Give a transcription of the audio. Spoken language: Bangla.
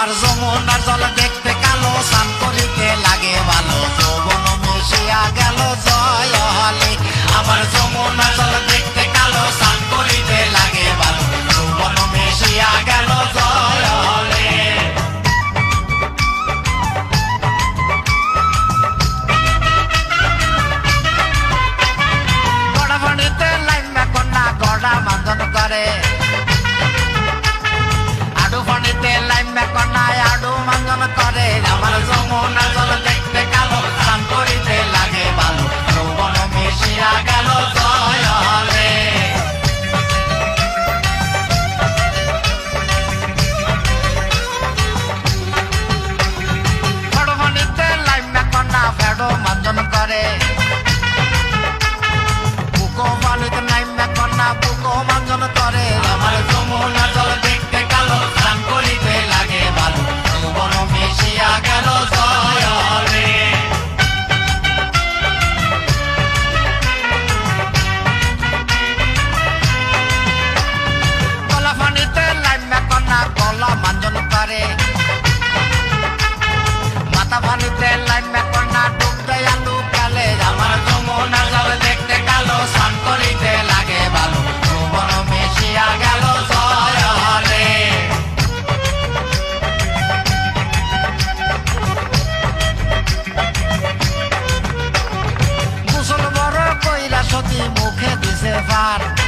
আমার যমুনার জল দেখতে কালো স্নান করিতে লাগে ভালো যৌবন mesmo que reservar.